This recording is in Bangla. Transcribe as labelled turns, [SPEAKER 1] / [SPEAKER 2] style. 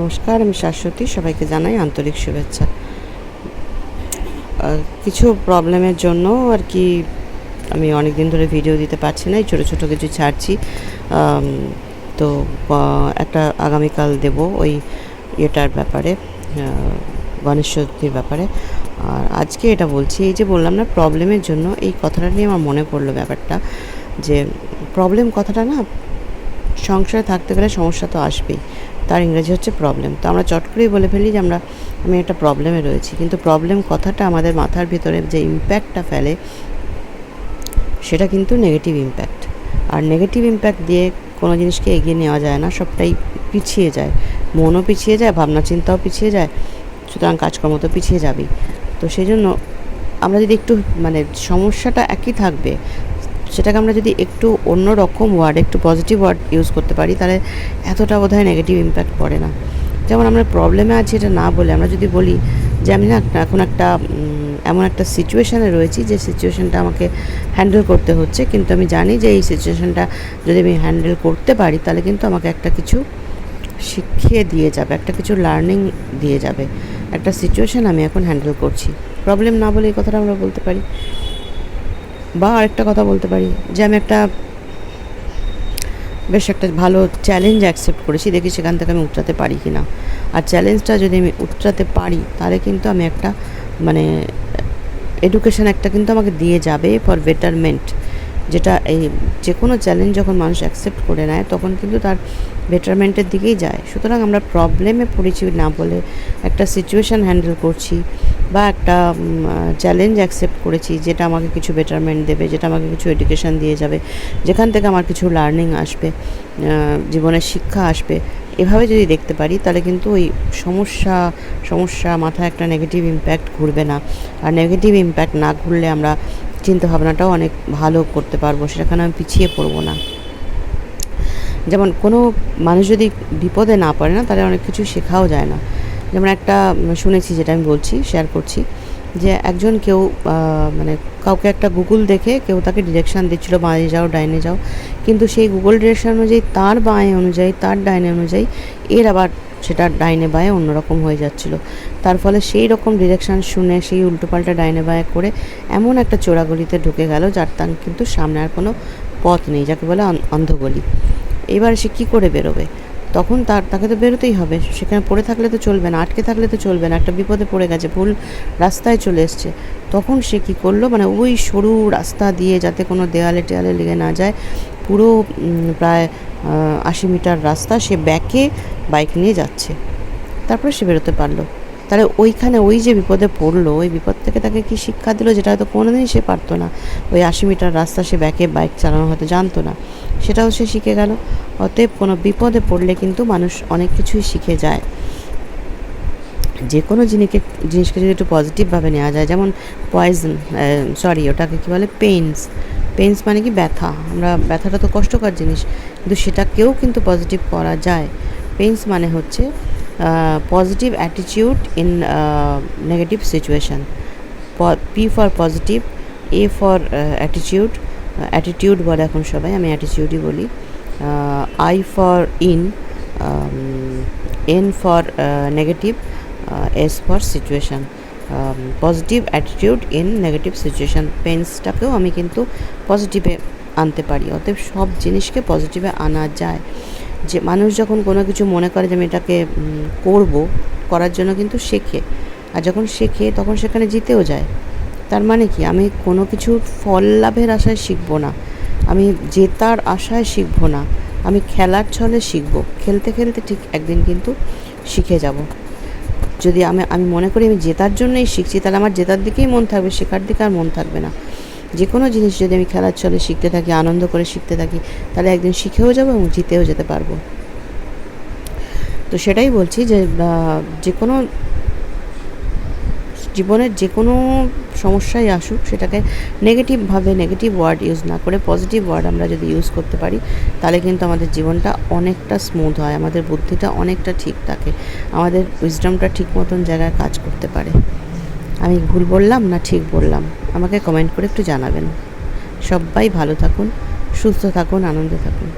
[SPEAKER 1] নমস্কার, আমি শাশ্বতী, সবাইকে জানাই আন্তরিক শুভেচ্ছা। কিছু প্রবলেমের জন্য আর কি আমি অনেক দিন ধরে ভিডিও দিতে পারছি না, এই ছোটো ছোটো কিছু ছাড়ছি। তো একটা আগামীকাল দেব ওই ইয়েটার ব্যাপারে গণেশ চতুর্থীর ব্যাপারে। আর আজকে এটা বলছি, এই যে বললাম না, প্রবলেমের জন্য এই কথাটা নিয়ে আমার মনে পড়ল ব্যাপারটা, যে প্রবলেম কথাটা না সংসারে থাকতে গেলে সমস্যা তো আসবেই। তার ইংরেজি হচ্ছে প্রবলেম তো আমরা চট করেই বলে ফেলি যে আমরা, আমি একটা প্রবলেমে রয়েছি। কিন্তু প্রবলেম কথাটা আমাদের মাথার ভিতরে যে ইম্প্যাক্টটা ফেলে, সেটা কিন্তু নেগেটিভ ইম্প্যাক্ট আর নেগেটিভ ইম্প্যাক্ট দিয়ে কোনো জিনিসকে এগিয়ে নেওয়া যায় না, সবটাই পিছিয়ে যায়। মনও পিছিয়ে যায়, ভাবনা চিন্তাও পিছিয়ে যায়, সুতরাং কাজকর্ম তো পিছিয়ে যাবেই। তো সেই জন্য আমরা যদি একটু মানে সমস্যাটা একই থাকবে সেটাকে আমরা যদি একটু অন্য রকম ওয়ার্ড একটু পজিটিভ ওয়ার্ড ইউজ করতে পারি, তাহলে এতটা বোধ হয় নেগেটিভ ইম্প্যাক্ট পড়ে না। যেমন আমরা প্রবলেমে আছি এটা না বলে আমরা যদি বলি যে আমি না এখন একটা এমন একটা সিচুয়েশানে রয়েছি যে সিচুয়েশানটা আমাকে হ্যান্ডেল করতে হচ্ছে, কিন্তু আমি জানি যে এই সিচুয়েশানটা যদি আমি হ্যান্ডেল করতে পারি, তাহলে কিন্তু আমাকে একটা কিছু শিখিয়ে দিয়ে যাবে, একটা কিছু লার্নিং দিয়ে যাবে। একটা সিচুয়েশান আমি এখন হ্যান্ডেল করছি। প্রবলেম না বলে এই কথাটা আমরা বলতে পারি। বা আরেকটা কথা বলতে পারি যে আমি একটা বেশ একটা ভালো চ্যালেঞ্জ অ্যাকসেপ্ট করেছি। দেখি সেখান থেকে আমি উতরাতে পারি কি না আর চ্যালেঞ্জটা যদি আমি উতরাতে পারি, তাহলে কিন্তু আমি একটা মানে এডুকেশন একটা কিন্তু আমাকে দিয়ে যাবে ফর বেটারমেন্ট যেটা এই যে কোনো চ্যালেঞ্জ যখন মানুষ অ্যাকসেপ্ট করে নেয়, তখন কিন্তু তার বেটারমেন্টের দিকেই যায়। সুতরাং আমরা প্রবলেমে পড়েছি না বলে একটা সিচুয়েশান হ্যান্ডেল করছি। বা একটা চ্যালেঞ্জ অ্যাকসেপ্ট করেছি যেটা আমাকে কিছু বেটারমেন্ট দেবে, যেটা আমাকে কিছু এডুকেশান দিয়ে যাবে, যেখান থেকে আমার কিছু লার্নিং আসবে জীবনের শিক্ষা আসবে। এভাবে যদি দেখতে পারি, তাহলে কিন্তু ওই সমস্যা সমস্যা মাথায় একটা নেগেটিভ ইম্প্যাক্ট ঘুরবে না। আর নেগেটিভ ইম্প্যাক্ট না ঘুরলে আমরা চিন্তা ভাবনাটাও অনেক ভালো করতে পারব, সেখানে আমি পিছিয়ে পড়ব না। যেমন কোনো মানুষ যদি বিপদে না পড়ে না, তাহলে অনেক কিছু শেখাও যায় না। যেমন একটা শুনেছি যেটা আমি বলছি শেয়ার করছি, যে একজন কেউ মানে কাউকে একটা গুগল দেখে কেউ তাকে ডিরেকশান দিচ্ছিল, বাঁয়ে যাও, ডাইনে যাও, কিন্তু সেই গুগল ডিরেকশান অনুযায়ী, তার বাঁয়ে অনুযায়ী, তার ডাইনে অনুযায়ী, এর আবার সেটা ডাইনে বাঁয়ে অন্যরকম হয়ে যাচ্ছিল। তার ফলে সেই রকম ডিরেকশান শুনে, সেই উল্টোপাল্টা ডাইনে বাঁয়ে করে এমন একটা চোরাগলিতে ঢুকে গেল, যার তার কিন্তু সামনে আর কোনো পথ নেই, যাকে বলে অন- অন্ধগলি। এবার সে কী করে বেরোবে? তখন তার, তাকে তো বেরোতেই হবে। সেখানে পড়ে থাকলে তো চলবে না, আটকে থাকলে তো চলবে না, একটা বিপদে পড়ে গেছে, ভুল রাস্তায় চলে এসছে। তখন সে কি করল? মানে ওই সরু রাস্তা দিয়ে যাতে কোনো দেয়ালে টেয়ালে লেগে না যায়, পুরো প্রায় আশি মিটার রাস্তা সে ব্যাকে বাইক নিয়ে যাচ্ছে। তারপরে সে বেরোতে পারল। তাহলে ওইখানে ওই যে বিপদে পড়ল, ওই বিপদ থেকে তাকে কি শিক্ষা দিল যেটা হয়তো কোনোদিনই সে পারতো না। ওই আশি মিটার রাস্তা সে ব্যাকে বাইক চালানো হয়তো জানতো না। সেটাও সে শিখে গেল। অতএব কোনো বিপদে পড়লে কিন্তু মানুষ অনেক কিছুই শিখে যায়। যে কোনো জিনিসকে জিনিসকে যদি একটু পজিটিভভাবে নেওয়া যায়, যেমন পয়জন সরি ওটাকে কী বলে? পেইনস পেইনস মানে কি? ব্যথা। আমরা ব্যথাটা তো কষ্টকর জিনিস, কিন্তু সেটাকেও কিন্তু পজিটিভ করা যায়। পেইনস মানে হচ্ছে positive attitude in negative situation P for positive A for attitude attitude বলে এখন সবাই, আমি অ্যাটিটিউডই বলি। I for in N for negative S for situation positive attitude in negative situation পেন্সটাকেও আমি কিন্তু পজিটিভে আনতে পারি। অতএব সব জিনিসকে পজিটিভে আনা যায়। যে মানুষ যখন কোনো কিছু মনে করে যে আমি এটাকে করব, করার জন্য কিন্তু শেখে আর যখন শেখে তখন সেখানে জিতেও যায়। তার মানে কি? আমি কোনো কিছুর ফল লাভের আশায় শিখব না। আমি জেতার আশায় শিখব না। আমি খেলার ছলে শিখব। খেলতে খেলতে ঠিক একদিন কিন্তু শিখে যাব। যদি আমি আমি মনে করি আমি জেতার জন্যই শিখছি, তাহলে আমার জেতার দিকেই মন থাকবে, শেখার দিকে আর মন থাকবে না। যে কোনো জিনিস যদি আমি খেলার ছলে শিখতে থাকি, আনন্দ করে শিখতে থাকি, তাহলে একদিন শিখেও যাব এবং জিতেও যেতে পারব। তো সেটাই বলছি যে যে কোনো জীবনের যে কোনো সমস্যাই আসুক, সেটাকে নেগেটিভভাবে নেগেটিভ ওয়ার্ড ইউজ না করে পজিটিভ ওয়ার্ড আমরা যদি ইউজ করতে পারি, তাহলে কিন্তু আমাদের জীবনটা অনেকটা স্মুথ হয়, আমাদের বুদ্ধিটা অনেকটা ঠিক থাকে, আমাদের উইজডমটা ঠিক মতন জায়গায় কাজ করতে পারে। আমি ভুল বললাম না ঠিক বললাম? আমাকে কমেন্ট করে একটু জানাবেন। সবাই ভালো থাকুন, সুস্থ থাকুন, আনন্দে থাকুন।